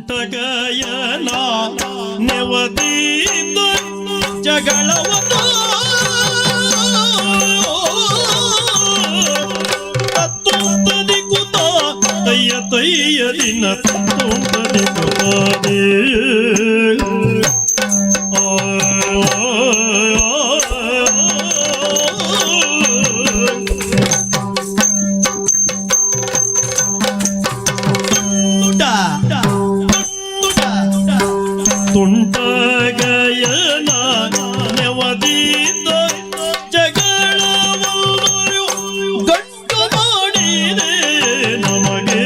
ತುಂಟಗಯನ ನೆವದೀತ ಜಗಳವನು ತತ್ತುಂಟದಿ ಕುತ ತಯ್ಯ ತಯ್ಯ ದಿನ ತತ್ತುಂಟದಿ ಕುತಾದೆ ತುಂಡಗಯನ ನೆವದಿಂದ ಜಗಳವನ್ನು ಗಂಟು ಮಾಡಿದೆ ನಮಗೆ.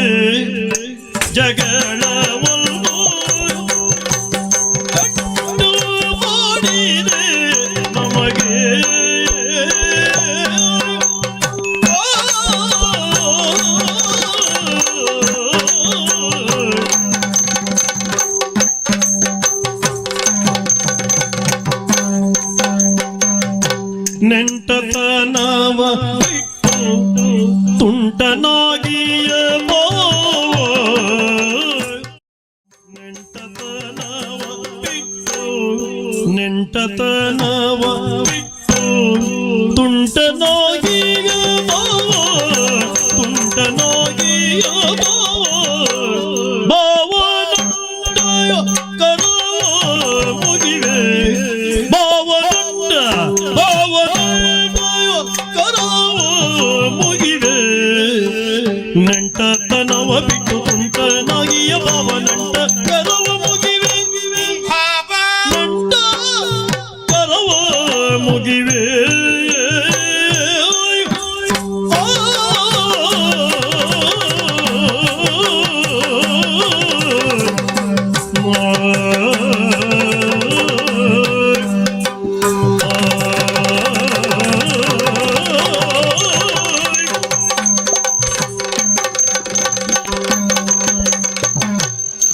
ಜಗ ನೆಂಟತನವ ಬಿಟ್ಟು ತುಂಟನಾಗಿಯ ನೆಂಟತನವ ಬಿಟ್ಟು ನೆಂಟತನವ ಬಿಟ್ಟು ತುಂಟನಾಗಿಯ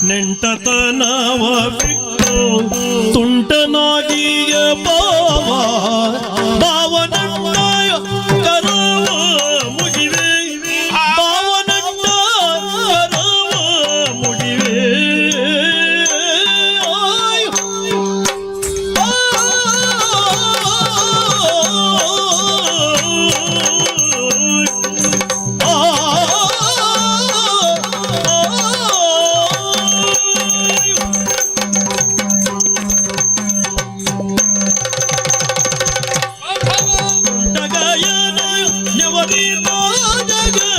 ನೆಂಟತನವ ಬಿಟ್ಟು ماني موجود